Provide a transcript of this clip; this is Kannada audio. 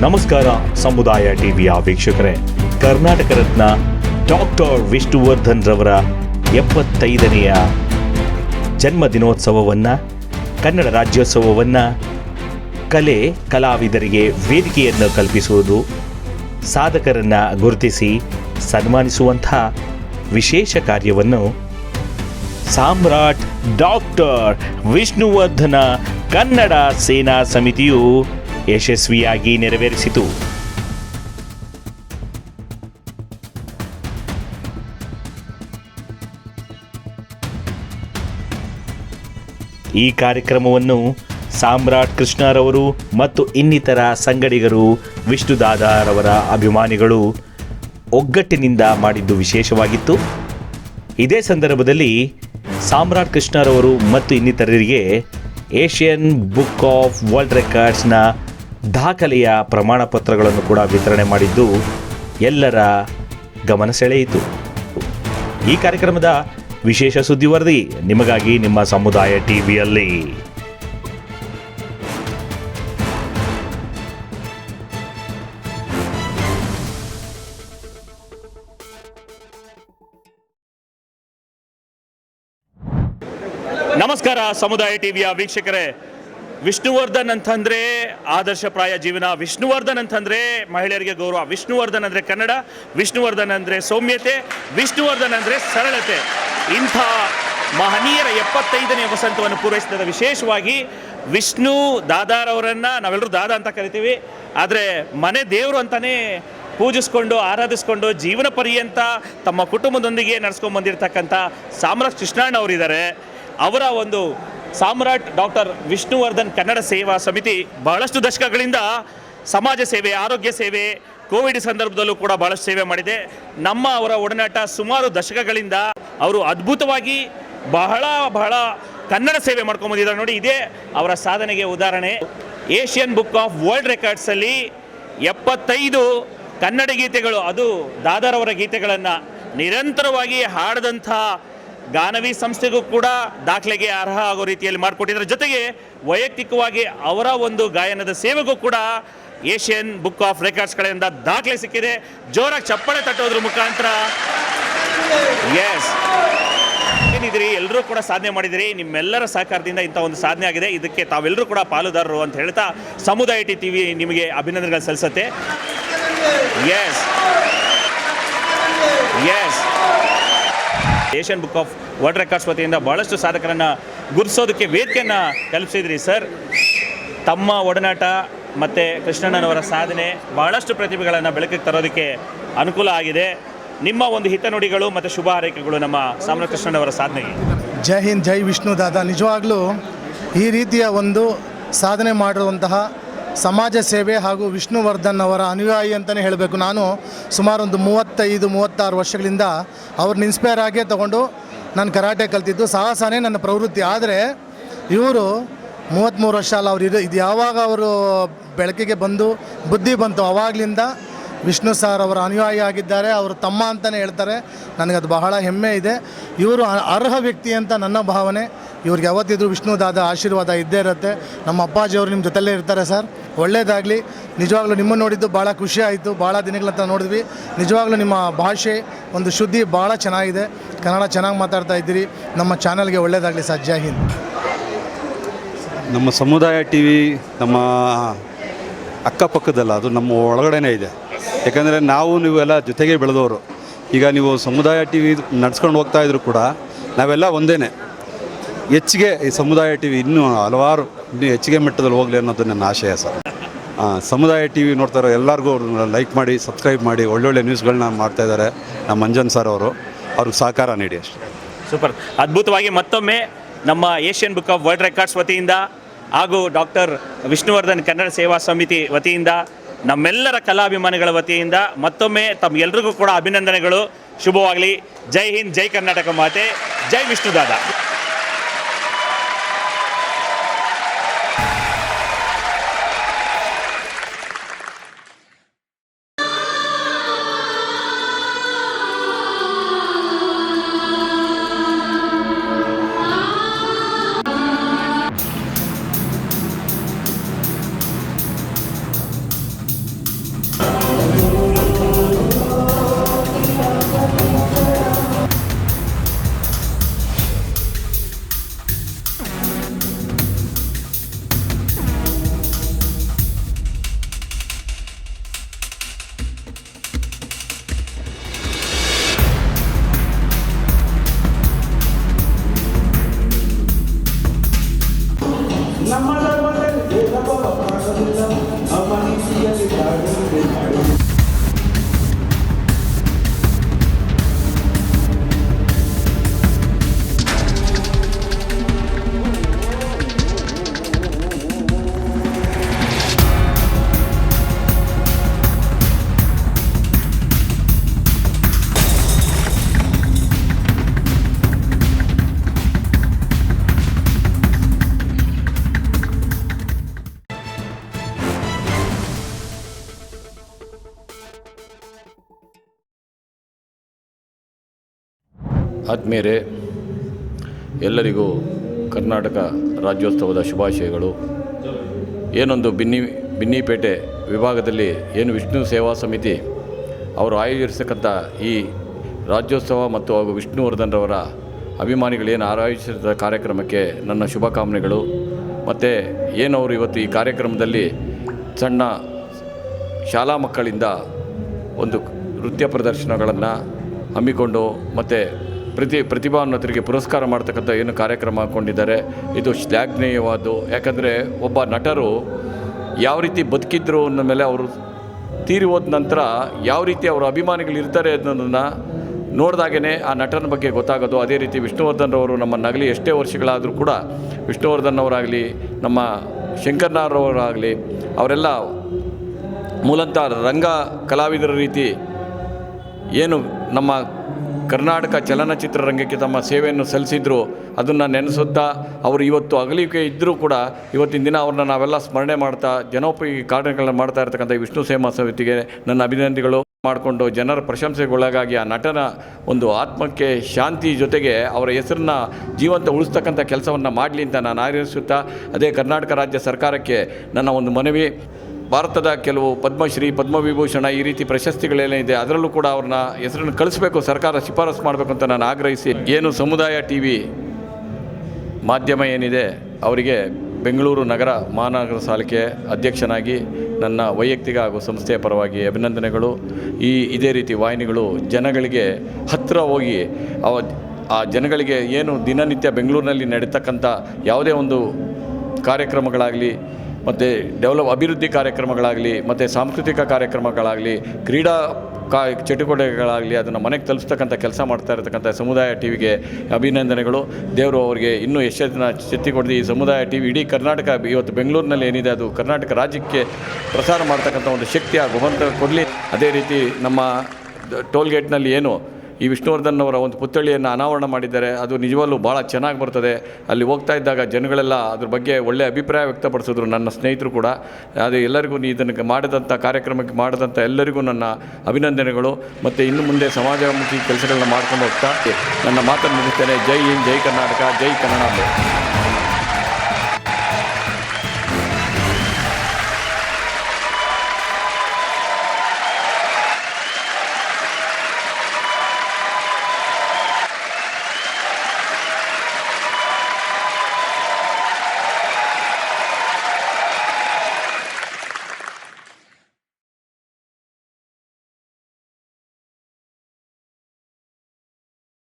ನಮಸ್ಕಾರ ಸಮುದಾಯ ಟಿವಿಯ ವೀಕ್ಷಕರೇ. ಕರ್ನಾಟಕ ರತ್ನ ಡಾಕ್ಟರ್ ವಿಷ್ಣುವರ್ಧನ್ ರವರ ಎಪ್ಪತ್ತೈದನೆಯ ಜನ್ಮ ದಿನೋತ್ಸವವನ್ನು ಕನ್ನಡ ರಾಜ್ಯೋತ್ಸವವನ್ನು, ಕಲೆ ಕಲಾವಿದರಿಗೆ ವೇದಿಕೆಯನ್ನು ಕಲ್ಪಿಸುವುದು ಸಾಧಕರನ್ನು ಗುರುತಿಸಿ ಸನ್ಮಾನಿಸುವಂಥ ವಿಶೇಷ ಕಾರ್ಯವನ್ನು ಸಾಮ್ರಾಟ್ ಡಾಕ್ಟರ್ ವಿಷ್ಣುವರ್ಧನ ಕನ್ನಡ ಸೇನಾ ಸಮಿತಿಯು ಯಶಸ್ವಿಯಾಗಿ ನೆರವೇರಿಸಿತು. ಈ ಕಾರ್ಯಕ್ರಮವನ್ನು ಸಾಮ್ರಾಟ್ ಕೃಷ್ಣರವರು ಮತ್ತು ಇನ್ನಿತರ ಸಂಗಡಿಗರು ವಿಷ್ಣುದಾದಾರವರ ಅಭಿಮಾನಿಗಳು ಒಗ್ಗಟ್ಟಿನಿಂದ ಮಾಡಿದ್ದು ವಿಶೇಷವಾಗಿತ್ತು. ಇದೇ ಸಂದರ್ಭದಲ್ಲಿ ಸಾಮ್ರಾಟ್ ಕೃಷ್ಣರವರು ಮತ್ತು ಇನ್ನಿತರರಿಗೆ ಏಷ್ಯನ್ ಬುಕ್ ಆಫ್ ವರ್ಲ್ಡ್ ರೆಕಾರ್ಡ್ಸ್ನ ದಾಖಲೆಯ ಪ್ರಮಾಣ ಪತ್ರಗಳನ್ನು ಕೂಡ ವಿತರಣೆ ಮಾಡಿದ್ದು ಎಲ್ಲರ ಗಮನ ಸೆಳೆಯಿತು. ಈ ಕಾರ್ಯಕ್ರಮದ ವಿಶೇಷ ಸುದ್ದಿ ವರದಿ ನಿಮಗಾಗಿ ನಿಮ್ಮ ಸಮುದಾಯ ಟಿವಿಯಲ್ಲಿ. ನಮಸ್ಕಾರ ಸಮುದಾಯ ಟಿವಿಯ ವೀಕ್ಷಕರೇ. ವಿಷ್ಣುವರ್ಧನ್ ಅಂತಂದ್ರೆ ಆದರ್ಶಪ್ರಾಯ ಜೀವನ. ವಿಷ್ಣುವರ್ಧನ್ ಅಂತಂದ್ರೆ ಮಹಿಳೆಯರಿಗೆ ಗೌರವ. ವಿಷ್ಣುವರ್ಧನ್ ಅಂದ್ರೆ ಕನ್ನಡ, ವಿಷ್ಣುವರ್ಧನ್ ಅಂದ್ರೆ ಸೌಮ್ಯತೆ, ವಿಷ್ಣುವರ್ಧನ್ ಅಂದ್ರೆ ಸರಳತೆ. ಇಂಥ ಮಹನೀಯರ ಎಪ್ಪತ್ತೈದನೇ ವಸಂತವನ್ನು ಪೂರೈಸಿದ ವಿಶೇಷವಾಗಿ ವಿಷ್ಣು ದಾದಾರವರನ್ನು ನಾವೆಲ್ಲರೂ ದಾದಾ ಅಂತ ಕರಿತೀವಿ. ಆದರೆ ಮನೆ ದೇವರು ಅಂತಲೇ ಪೂಜಿಸ್ಕೊಂಡು, ಆರಾಧಿಸ್ಕೊಂಡು, ಜೀವನ ಪರ್ಯಂತ ತಮ್ಮ ಕುಟುಂಬದೊಂದಿಗೆ ನಡೆಸ್ಕೊಂಡು ಬಂದಿರತಕ್ಕಂಥ ಸಾಮ್ರಾಜ್ ಕೃಷ್ಣಣ್ಣ ಅವರಿದ್ದಾರೆ ಅವರ ಒಂದು ಸಾಮ್ರಾಟ್ ಡಾಕ್ಟರ್ ವಿಷ್ಣುವರ್ಧನ್ ಕನ್ನಡ ಸೇವಾ ಸಮಿತಿ ಬಹಳಷ್ಟು ದಶಕಗಳಿಂದ ಸಮಾಜ ಸೇವೆ, ಆರೋಗ್ಯ ಸೇವೆ, ಕೋವಿಡ್ ಸಂದರ್ಭದಲ್ಲೂ ಕೂಡ ಬಹಳಷ್ಟು ಸೇವೆ ಮಾಡಿದೆ. ನಮ್ಮ ಅವರ ಒಡನಾಟ ಸುಮಾರು ದಶಕಗಳಿಂದ ಅವರು ಅದ್ಭುತವಾಗಿ ಬಹಳ ಬಹಳ ಕನ್ನಡ ಸೇವೆ ಮಾಡ್ಕೊಂಡು ಬಂದಿದ್ದಾರೆ ನೋಡಿ, ಇದೇ ಅವರ ಸಾಧನೆಗೆ ಉದಾಹರಣೆ. ಏಷ್ಯನ್ ಬುಕ್ ಆಫ್ ವರ್ಲ್ಡ್ ರೆಕಾರ್ಡ್ಸಲ್ಲಿ ಎಪ್ಪತ್ತೈದು ಕನ್ನಡ ಗೀತೆಗಳು, ಅದು ದಾದರವರ ಗೀತೆಗಳನ್ನು ನಿರಂತರವಾಗಿ ಹಾಡದಂಥ ಗಾನವಿ ಸಂಸ್ಥೆಗೂ ಕೂಡ ದಾಖಲೆಗೆ ಅರ್ಹ ಆಗೋ ರೀತಿಯಲ್ಲಿ ಮಾಡಿಕೊಟ್ಟಿದ್ದಾರೆ. ಜೊತೆಗೆ ವೈಯಕ್ತಿಕವಾಗಿ ಅವರ ಒಂದು ಗಾಯನದ ಸೇವೆಗೂ ಕೂಡ ಏಷ್ಯನ್ ಬುಕ್ ಆಫ್ ರೆಕಾರ್ಡ್ಸ್ ಕಡೆಯಿಂದ ದಾಖಲೆ ಸಿಕ್ಕಿದೆ. ಜೋರಾಗಿ ಚಪ್ಪಳೆ ತಟ್ಟೋದ್ರ ಮುಖಾಂತರ. ಎಸ್ ಏನಿದ್ರಿ ಎಲ್ಲರೂ ಕೂಡ ಸಾಧನೆ ಮಾಡಿದಿರಿ ನಿಮ್ಮೆಲ್ಲರ ಸಹಕಾರದಿಂದ ಇಂಥ ಒಂದು ಸಾಧನೆ ಆಗಿದೆ. ಇದಕ್ಕೆ ತಾವೆಲ್ಲರೂ ಕೂಡ ಪಾಲುದಾರರು ಅಂತ ಹೇಳ್ತಾ ಸಮುದಾಯ ಟಿ ಟಿವಿ ನಿಮಗೆ ಅಭಿನಂದನೆಗಳು ಸಲ್ಲಿಸುತ್ತೆ. S S Asian book of world records ವತಿಯಿಂದ ಬಹಳಷ್ಟು ಸಾಧಕರನ್ನು ಗುರುತಿಸೋದಕ್ಕೆ ವೇದಿಕೆಯನ್ನು ಕಲ್ಪಿಸಿದ್ರಿ. ಸರ್, ತಮ್ಮ ಒಡನಾಟ ಮತ್ತು ಕೃಷ್ಣಣ್ಣನವರ ಸಾಧನೆ ಬಹಳಷ್ಟು ಪ್ರತಿಭೆಗಳನ್ನು ಬೆಳಕಿಗೆ ತರೋದಕ್ಕೆ ಅನುಕೂಲ ಆಗಿದೆ. ನಿಮ್ಮ ಒಂದು ಹಿತನುಡಿಗಳು ಮತ್ತು ಶುಭ ಹಾರೈಕೆಗಳು ನಮ್ಮ ಸಾಮ್ರ ಕೃಷ್ಣಣ್ಣವರ ಸಾಧನೆಗೆ. ಜೈ ಹಿಂದ್, ಜೈ ವಿಷ್ಣು ದಾದ. ನಿಜವಾಗ್ಲೂ ಈ ರೀತಿಯ ಒಂದು ಸಾಧನೆ ಮಾಡಿರುವಂತಹ ಸಮಾಜ ಸೇವೆ ಹಾಗೂ ವಿಷ್ಣುವರ್ಧನ್ ಅವರ ಅನುಯಾಯಿ ಅಂತಲೇ ಹೇಳಬೇಕು. ನಾನು ಸುಮಾರು ಒಂದು ಮೂವತ್ತೈದು, ಮೂವತ್ತಾರು ವರ್ಷಗಳಿಂದ ಅವ್ರನ್ನ ಇನ್ಸ್ಪೈರ್ ಆಗೇ ತಗೊಂಡು ನಾನು ಕರಾಟೆ ಕಲ್ತಿದ್ದು. ಸಾಹಸನೇ ನನ್ನ ಪ್ರವೃತ್ತಿ. ಆದರೆ ಇವರು ಮೂವತ್ತ್ಮೂರು ವರ್ಷ ಅಲ್ಲ, ಅವರು ಇದು ಇದು ಯಾವಾಗ ಅವರು ಬೆಳಕಿಗೆ ಬಂದು ಬುದ್ಧಿ ಬಂತು? ಅವಾಗಲಿಂದ ವಿಷ್ಣು ಸಾರ್ ಅವರ ಅನುಯಾಯಿ ಆಗಿದ್ದಾರೆ. ಅವರು ತಮ್ಮ ಅಂತಲೇ ಹೇಳ್ತಾರೆ. ನನಗದು ಬಹಳ ಹೆಮ್ಮೆ ಇದೆ. ಇವರು ಅರ್ಹ ವ್ಯಕ್ತಿ ಅಂತ ನನ್ನ ಭಾವನೆ. ಇವ್ರಿಗೆ ಯಾವತ್ತಿದ್ರು ವಿಷ್ಣುದಾದ ಆಶೀರ್ವಾದ ಇದ್ದೇ ಇರುತ್ತೆ. ನಮ್ಮ ಅಪ್ಪಾಜಿಯವರು ನಿಮ್ಮ ಜೊತೆಲೇ ಇರ್ತಾರೆ ಸರ್. ಒಳ್ಳೇದಾಗಲಿ. ನಿಜವಾಗ್ಲೂ ನಿಮ್ಮನ್ನು ನೋಡಿದ್ದು ಭಾಳ ಖುಷಿ ಆಯಿತು. ಭಾಳ ದಿನಗಳಂತ ನೋಡಿದ್ವಿ. ನಿಜವಾಗ್ಲೂ ನಿಮ್ಮ ಭಾಷೆ, ಒಂದು ಶುದ್ಧಿ ಭಾಳ ಚೆನ್ನಾಗಿದೆ. ಕನ್ನಡ ಚೆನ್ನಾಗಿ ಮಾತಾಡ್ತಾ ಇದ್ದೀರಿ. ನಮ್ಮ ಚಾನಲ್ಗೆ ಒಳ್ಳೇದಾಗಲಿ ಸರ್. ಜೈ ಹಿಂದ್. ನಮ್ಮ ಸಮುದಾಯ ಟಿ ವಿ ನಮ್ಮ ಅಕ್ಕಪಕ್ಕದಲ್ಲ, ಅದು ನಮ್ಮ ಒಳಗಡೆನೇ ಇದೆ. ಯಾಕಂದರೆ ನಾವು ನೀವೆಲ್ಲ ಜೊತೆಗೆ ಬೆಳೆದವರು. ಈಗ ನೀವು ಸಮುದಾಯ ಟಿ ವಿ ನಡ್ಸ್ಕೊಂಡು ಹೋಗ್ತಾ ಇದ್ರು ಕೂಡ ನಾವೆಲ್ಲ ಒಂದೇ ಹೆಚ್ಚಿಗೆ ಈ ಸಮುದಾಯ ಟಿ ವಿ ಇನ್ನೂ ಹಲವಾರು ಇನ್ನೂ ಹೆಚ್ಚಿಗೆ ಮಟ್ಟದಲ್ಲಿ ಹೋಗಲಿ ಅನ್ನೋದು ನನ್ನ ಆಶಯ ಸರ್. ಸಮುದಾಯ ಟಿ ವಿ ನೋಡ್ತಾರೆ ಎಲ್ಲರಿಗೂ ಲೈಕ್ ಮಾಡಿ ಸಬ್ಸ್ಕ್ರೈಬ್ ಮಾಡಿ, ಒಳ್ಳೊಳ್ಳೆ ನ್ಯೂಸ್ಗಳನ್ನ ಮಾಡ್ತಾ ಇದ್ದಾರೆ ನಮ್ಮ ಮಂಜನ್ ಸರ್ ಅವರು. ಅವ್ರಿಗೆ ಸಹಕಾರ ನೀಡಿ ಅಷ್ಟೇ. ಸೂಪರ್ ಅದ್ಭುತವಾಗಿ ಮತ್ತೊಮ್ಮೆ ನಮ್ಮ Asian book of world records ವತಿಯಿಂದ ಹಾಗೂ ಡಾಕ್ಟರ್ ವಿಷ್ಣುವರ್ಧನ್ ಕನ್ನಡ ಸೇವಾ ಸಮಿತಿ ವತಿಯಿಂದ, ನಮ್ಮೆಲ್ಲರ ಕಲಾಭಿಮಾನಿಗಳ ವತಿಯಿಂದ ಮತ್ತೊಮ್ಮೆ ತಮ್ಮೆಲ್ಲರಿಗೂ ಕೂಡ ಅಭಿನಂದನೆಗಳು. ಶುಭವಾಗಲಿ. ಜೈ ಹಿಂದ್, ಜೈ ಕರ್ನಾಟಕ ಮಾತೆ. ಜೈ ವಿಷ್ಣುದಾದ ಆತ್ಮೀಯರೇ ಎಲ್ಲರಿಗೂ ಕರ್ನಾಟಕ ರಾಜ್ಯೋತ್ಸವದ ಶುಭಾಶಯಗಳು. ಏನೊಂದು ಬಿನ್ನಿ, ಬಿನ್ನಿಪೇಟೆ ವಿಭಾಗದಲ್ಲಿ ಏನು ವಿಷ್ಣು ಸೇವಾ ಸಮಿತಿ ಅವರು ಆಯೋಜಿಸತಕ್ಕಂಥ ಈ ರಾಜ್ಯೋತ್ಸವ ಮತ್ತು ಹಾಗೂ ವಿಷ್ಣುವರ್ಧನ್ರವರ ಅಭಿಮಾನಿಗಳು ಏನು ಆಯೋಜಿಸಿದ ಕಾರ್ಯಕ್ರಮಕ್ಕೆ ನನ್ನ ಶುಭಕಾಮನೆಗಳು ಮತ್ತು ಏನವರು ಇವತ್ತು ಈ ಕಾರ್ಯಕ್ರಮದಲ್ಲಿ ಸಣ್ಣ ಶಾಲಾ ಮಕ್ಕಳಿಂದ ಒಂದು ನೃತ್ಯ ಪ್ರದರ್ಶನಗಳನ್ನು ಹಮ್ಮಿಕೊಂಡು ಮತ್ತು ಪ್ರತಿ ಪ್ರತಿಭಾನ್ವಿತರಿಗೆ ಪುರಸ್ಕಾರ ಮಾಡ್ತಕ್ಕಂಥ ಏನು ಕಾರ್ಯಕ್ರಮ ಹಾಕ್ಕೊಂಡಿದ್ದಾರೆ ಇದು ಶ್ಲಾಘನೀಯವಾದ್ದು. ಯಾಕಂದರೆ ಒಬ್ಬ ನಟರು ಯಾವ ರೀತಿ ಬದುಕಿದ್ರು ಅನ್ನೋ ಮೇಲೆ ಅವರು ತೀರಿ ಹೋದ ನಂತರ ಯಾವ ರೀತಿ ಅವರ ಅಭಿಮಾನಿಗಳು ಇರ್ತಾರೆ ಅನ್ನೋದನ್ನು ನೋಡಿದಾಗೇ ಆ ನಟನ ಬಗ್ಗೆ ಗೊತ್ತಾಗೋದು. ಅದೇ ರೀತಿ ವಿಷ್ಣುವರ್ಧನ್ ಅವರು ನಮ್ಮ ನಗಲಿ ಎಷ್ಟೇ ವರ್ಷಗಳಾದರೂ ಕೂಡ ವಿಷ್ಣುವರ್ಧನ್ ಅವರಾಗಲಿ ನಮ್ಮ ಶಂಕರ್ನಾರವರಾಗಲಿ ಅವರೆಲ್ಲ ಮೂಲತಃ ರಂಗ ಕಲಾವಿದರ ರೀತಿ ಏನು ನಮ್ಮ ಕರ್ನಾಟಕ ಚಲನಚಿತ್ರ ರಂಗಕ್ಕೆ ತಮ್ಮ ಸೇವೆಯನ್ನು ಸಲ್ಲಿಸಿದ್ರು. ಅದನ್ನು ನೆನೆಸುತ್ತಾ ಅವರು ಇವತ್ತು ಅಗಲಿಕೆ ಇದ್ದರೂ ಕೂಡ ಇವತ್ತಿನ ದಿನ ಅವ್ರನ್ನ ನಾವೆಲ್ಲ ಸ್ಮರಣೆ ಮಾಡ್ತಾ ಜನೋಪಯೋಗಿ ಕಾರ್ಯಗಳನ್ನು ಮಾಡ್ತಾ ಇರ್ತಕ್ಕಂಥ ವಿಷ್ಣು ಸೇಮಾ ಸಮಿತಿಗೆ ನನ್ನ ಅಭಿನಂದನೆಗಳು ಮಾಡಿಕೊಂಡು ಜನರ ಪ್ರಶಂಸೆಗೊಳಗಾಗಿ ಆ ನಟನ ಒಂದು ಆತ್ಮಕ್ಕೆ ಶಾಂತಿ ಜೊತೆಗೆ ಅವರ ಹೆಸರನ್ನ ಜೀವಂತ ಉಳಿಸ್ತಕ್ಕಂಥ ಕೆಲಸವನ್ನು ಮಾಡಲಿ ಅಂತ ನಾನು ಆರಿಸುತ್ತಾ ಅದೇ ಕರ್ನಾಟಕ ರಾಜ್ಯ ಸರ್ಕಾರಕ್ಕೆ ನನ್ನ ಒಂದು ಮನವಿ. ಭಾರತದ ಕೆಲವು ಪದ್ಮಶ್ರೀ, ಪದ್ಮವಿಭೂಷಣ ಈ ರೀತಿ ಪ್ರಶಸ್ತಿಗಳೇನಿದೆ ಅದರಲ್ಲೂ ಕೂಡ ಅವ್ರನ್ನ ಹೆಸರನ್ನು ಕಳಿಸ್ಬೇಕು, ಸರ್ಕಾರ ಶಿಫಾರಸು ಮಾಡಬೇಕು ಅಂತ ನಾನು ಆಗ್ರಹಿಸಿ. ಏನು ಸಮುದಾಯ ಟಿ ವಿ ಮಾಧ್ಯಮ ಏನಿದೆ, ಅವರಿಗೆ ಬೆಂಗಳೂರು ನಗರ ಮಹಾನಗರ ಸಾಲಿಕೆ ಅಧ್ಯಕ್ಷನಾಗಿ ನನ್ನ ವೈಯಕ್ತಿಕ ಹಾಗೂ ಸಂಸ್ಥೆಯ ಪರವಾಗಿ ಅಭಿನಂದನೆಗಳು. ಈ ಇದೇ ರೀತಿ ವಾಹಿನಿಗಳು ಜನಗಳಿಗೆ ಹತ್ತಿರ ಹೋಗಿ ಅವ, ಆ ಜನಗಳಿಗೆ ಏನು ದಿನನಿತ್ಯ ಬೆಂಗಳೂರಿನಲ್ಲಿ ನಡೀತಕ್ಕಂಥ ಯಾವುದೇ ಒಂದು ಕಾರ್ಯಕ್ರಮಗಳಾಗಲಿ ಮತ್ತು ಡೆವಲಪ್ ಅಭಿವೃದ್ಧಿ ಕಾರ್ಯಕ್ರಮಗಳಾಗಲಿ, ಮತ್ತು ಸಾಂಸ್ಕೃತಿಕ ಕಾರ್ಯಕ್ರಮಗಳಾಗಲಿ, ಕ್ರೀಡಾ ಕಾ ಚಟುವಟಿಕೆಗಳಾಗಲಿ ಅದನ್ನು ಮನೆಗೆ ತಲುಪಿಸ್ತಕ್ಕಂಥ ಕೆಲಸ ಮಾಡ್ತಾ ಇರತಕ್ಕಂಥ ಸಮುದಾಯ ಟಿ ವಿಗೆ ಅಭಿನಂದನೆಗಳು. ದೇವರು ಅವರಿಗೆ ಇನ್ನೂ ಯಶಸ್ಸಿನ ಶಕ್ತಿ ಕೊಡಲಿ ಈ ಸಮುದಾಯ ಟಿ ವಿ ಇಡೀ ಕರ್ನಾಟಕ, ಇವತ್ತು ಬೆಂಗಳೂರಿನಲ್ಲಿ ಏನಿದೆ ಅದು ಕರ್ನಾಟಕ ರಾಜ್ಯಕ್ಕೆ ಪ್ರಸಾರ ಮಾಡ್ತಕ್ಕಂಥ ಒಂದು ಶಕ್ತಿ ಆ ಭಗವಂತ ಕೊಡಲಿ. ಅದೇ ರೀತಿ ನಮ್ಮ ಟೋಲ್ಗೇಟ್ನಲ್ಲಿ ಏನು ಈ ವಿಷ್ಣುವರ್ಧನ್ ಅವರ ಒಂದು ಪುತ್ಥಳಿಯನ್ನು ಅನಾವರಣ ಮಾಡಿದ್ದಾರೆ. ಅದು ನಿಜವಲ್ಲೂ ಭಾಳ ಚೆನ್ನಾಗಿ ಬರ್ತದೆ. ಅಲ್ಲಿ ಹೋಗ್ತಾ ಇದ್ದಾಗ ಜನಗಳೆಲ್ಲ ಅದ್ರ ಬಗ್ಗೆ ಒಳ್ಳೆಯ ಅಭಿಪ್ರಾಯ ವ್ಯಕ್ತಪಡಿಸಿದ್ರು ನನ್ನ ಸ್ನೇಹಿತರು ಕೂಡ. ಅದು ಎಲ್ಲರಿಗೂ ನೀ ಇದನ್ನು ಮಾಡಿದಂಥ ಕಾರ್ಯಕ್ರಮಕ್ಕೆ ಮಾಡಿದಂಥ ಎಲ್ಲರಿಗೂ ನನ್ನ ಅಭಿನಂದನೆಗಳು. ಮತ್ತು ಇನ್ನು ಮುಂದೆ ಸಮಾಜಮುಖಿ ಕೆಲಸಗಳನ್ನ ಮಾಡ್ಕೊಂಡು ಹೋಗ್ತಾ ನನ್ನ ಮಾತನ್ನು ಮುಗಿಸ್ತೇನೆ. ಜೈ ಹಿಂದ್, ಜೈ ಕರ್ನಾಟಕ, ಜೈ ಕನ್ನಡ.